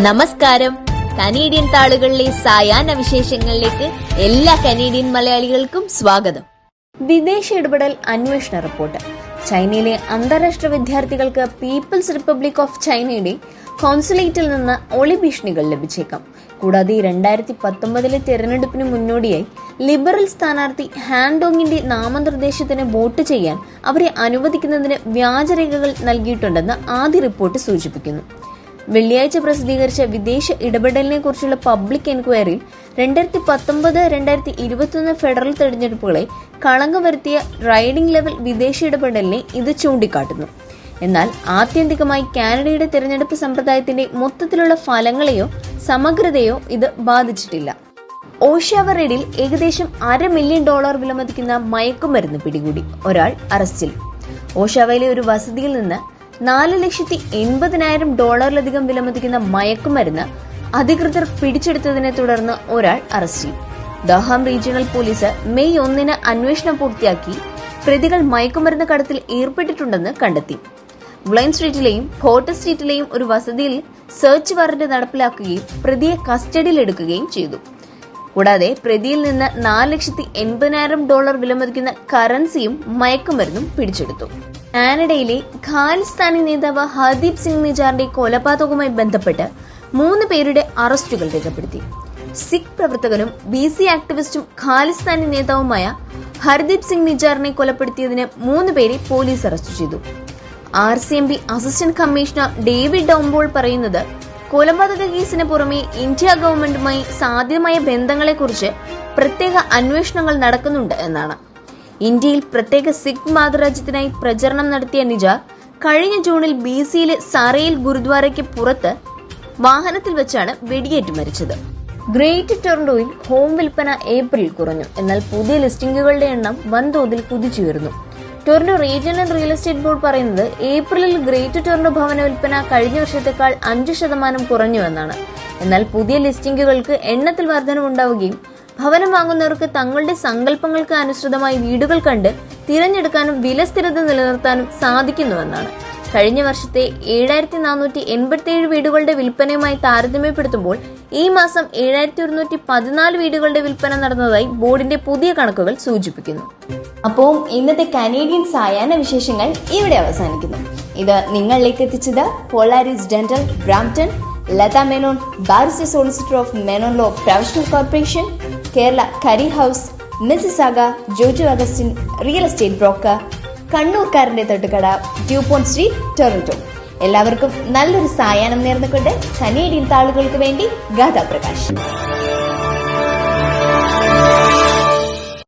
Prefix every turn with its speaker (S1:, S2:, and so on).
S1: നമസ്കാരം. കനേഡിയൻ താളുകളിലെ സായാഹ്ന വിശേഷങ്ങളിലേക്ക് എല്ലാ കനേഡിയൻ മലയാളികൾക്കും സ്വാഗതം. വിദേശ ഇടപെടൽ അന്വേഷണ റിപ്പോർട്ട്. ചൈനയിലെ അന്താരാഷ്ട്ര വിദ്യാർത്ഥികൾക്ക് പീപ്പിൾസ് റിപ്പബ്ലിക് ഓഫ് ചൈനയുടെ കോൺസുലേറ്റിൽ നിന്ന് ഒളി ഭീഷണികൾ ലഭിച്ചേക്കാം. കൂടാതെ രണ്ടായിരത്തി പത്തൊമ്പതിലെ തെരഞ്ഞെടുപ്പിന് മുന്നോടിയായി ലിബറൽ സ്ഥാനാർത്ഥി ഹാൻഡോങ്ങിന്റെ നാമനിർദ്ദേശത്തിന് വോട്ട് ചെയ്യാൻ അവരെ അനുവദിക്കുന്നതിന് വ്യാജരേഖകൾ നൽകിയിട്ടുണ്ടെന്ന് ആദ്യ റിപ്പോർട്ട് സൂചിപ്പിക്കുന്നു. വെള്ളിയാഴ്ച പ്രസിദ്ധീകരിച്ച വിദേശ ഇടപെടലിനെ കുറിച്ചുള്ള പബ്ലിക് എൻക്വയറിയിൽ രണ്ടായിരത്തി പത്തൊമ്പത് രണ്ടായിരത്തി ഇരുപത്തിയൊന്ന് ഫെഡറൽ തെരഞ്ഞെടുപ്പുകളെ കളങ്കം വരുത്തിയ റൈഡിംഗ് ലെവൽ വിദേശ ഇടപെടലിനെ ഇത് ചൂണ്ടിക്കാട്ടുന്നു. എന്നാൽ ആത്യന്തികമായി കാനഡയുടെ തിരഞ്ഞെടുപ്പ് സമ്പ്രദായത്തിന്റെ മൊത്തത്തിലുള്ള ഫലങ്ങളെയോ സമഗ്രതയോ ഇത് ബാധിച്ചിട്ടില്ല. ഓഷ്യാവറേഡിൽ ഏകദേശം അര മില്യൺ ഡോളർ വിലമതിക്കുന്ന മയക്കുമരുന്ന് പിടികൂടി. ഒരാൾ അറസ്റ്റിൽ. ഓഷാവയിലെ ഒരു വസതിയിൽ നിന്ന് നാല് ലക്ഷത്തി എൺപതിനായിരം ഡോളറിലധികം വിലമതിക്കുന്ന മയക്കുമരുന്ന് അധികൃതർ പിടിച്ചെടുത്തതിനെ തുടർന്ന് ഒരാൾ അറസ്റ്റ് ചെയ്തു. ദഹാം റീജിയണൽ പോലീസ് മെയ് ഒന്നിന് അന്വേഷണം പൂർത്തിയാക്കി പ്രതികൾ മയക്കുമരുന്ന് കടത്തിൽ ഏർപ്പെട്ടിട്ടുണ്ടെന്ന് കണ്ടെത്തി. ബ്ലൈൻ സ്ട്രീറ്റിലെയും ഫോർട്ട് സ്ട്രീറ്റിലെയും ഒരു വസതിയിൽ സെർച്ച് വാറന്റ് നടപ്പിലാക്കുകയും പ്രതിയെ കസ്റ്റഡിയിലെടുക്കുകയും ചെയ്തു. കൂടാതെ പ്രതിയിൽ നിന്ന് നാല് ലക്ഷത്തി എൺപതിനായിരം ഡോളർ വിലമതിക്കുന്ന കറൻസിയും മയക്കുമരുന്നും പിടിച്ചെടുത്തു. കാനഡയിലെ ഖാലിസ്ഥാനി നേതാവ് ഹർദീപ് സിംഗ് നിജാറിന്റെ കൊലപാതകവുമായി ബന്ധപ്പെട്ട് മൂന്ന് പേരുടെ അറസ്റ്റുകൾ രേഖപ്പെടുത്തി. സിഖ് പ്രവർത്തകനും ബി സി ആക്ടിവിസ്റ്റും ഖാലിസ്ഥാനി നേതാവുമായ ഹർദീപ് സിംഗ് നിജാറിനെ കൊലപ്പെടുത്തിയതിന് മൂന്ന് പേരെ പോലീസ് അറസ്റ്റ് ചെയ്തു. R C M P assistant commissioner David ഡോംബോൾ പറയുന്നത് കൊലപാതക കേസിന് പുറമെ ഇന്ത്യ ഗവൺമെന്റുമായി സാധ്യമായ ബന്ധങ്ങളെക്കുറിച്ച് പ്രത്യേക അന്വേഷണങ്ങൾ നടക്കുന്നുണ്ട് എന്നാണ്. ഇന്ത്യയിൽ പ്രത്യേക സിഖ് മാതൃരാജ്യത്തിനായി പ്രചരണം നടത്തിയ നിജ കഴിഞ്ഞ ജൂണിൽ ബി സിയിലെ സറയിൽ ഗുരുദ്വാരയ്ക്ക് പുറത്ത് വാഹനത്തിൽ വെച്ചാണ് വെടിയേറ്റ് മരിച്ചത്. ഗ്രേറ്റ് ടൊറന്റോയിൽ ഹോം വിൽപ്പന ഏപ്രിൽ കുറഞ്ഞു. എന്നാൽ പുതിയ ലിസ്റ്റിംഗുകളുടെ എണ്ണം വൻതോതിൽ കുതിച്ചുയർന്നു Toronto regional real estate board പറയുന്നത് ഏപ്രിലിൽ ഗ്രേറ്റ് ടൊറന്റോ ഭവന വിൽപ്പന കഴിഞ്ഞ വർഷത്തേക്കാൾ അഞ്ച് ശതമാനം കുറഞ്ഞുവെന്നാണ് എന്നാൽ പുതിയ ലിസ്റ്റിംഗുകൾക്ക് എണ്ണത്തിൽ വർധനവുണ്ടാവുകയും ഭവനം വാങ്ങുന്നവർക്ക് തങ്ങളുടെ സങ്കല്പങ്ങൾക്ക് അനുസൃതമായി വീടുകൾ കണ്ട് തിരഞ്ഞെടുക്കാനും വില സ്ഥിരത നിലനിർത്താനും സാധിക്കുന്നുവെന്നാണ്. കഴിഞ്ഞ വർഷത്തെ ഏഴായിരത്തി നാനൂറ്റി എൺപത്തിയേഴ് വീടുകളുടെ വിൽപ്പനയുമായി താരതമ്യപ്പെടുത്തുമ്പോൾ ഈ മാസം ഏഴായിരത്തി ഒരുന്നൂറ്റി പതിനാല് വീടുകളുടെ വിൽപ്പന നടന്നതായി ബോർഡിന്റെ പുതിയ കണക്കുകൾ സൂചിപ്പിക്കുന്നു. അപ്പോൾ ഇന്നത്തെ കനേഡിയൻ സായാഹ്ന വിശേഷങ്ങൾ ഇവിടെ അവസാനിക്കുന്നു. ഇത് നിങ്ങളിലേക്ക് എത്തിച്ചത് Polaris dental Brampton Latha Menon barrister solicitor of Menon law professional corporation Kerala curry house Mississauga Joju Augustine real estate broker കണ്ണൂർക്കാരന്റെ Thottukada Dupont street Toronto. എല്ലാവർക്കും നല്ലൊരു സായാഹ്നം നേർന്നുകൊണ്ട് കനേഡിയൻ താളുകൾക്ക് വേണ്ടി ഗാഥാ പ്രകാശ്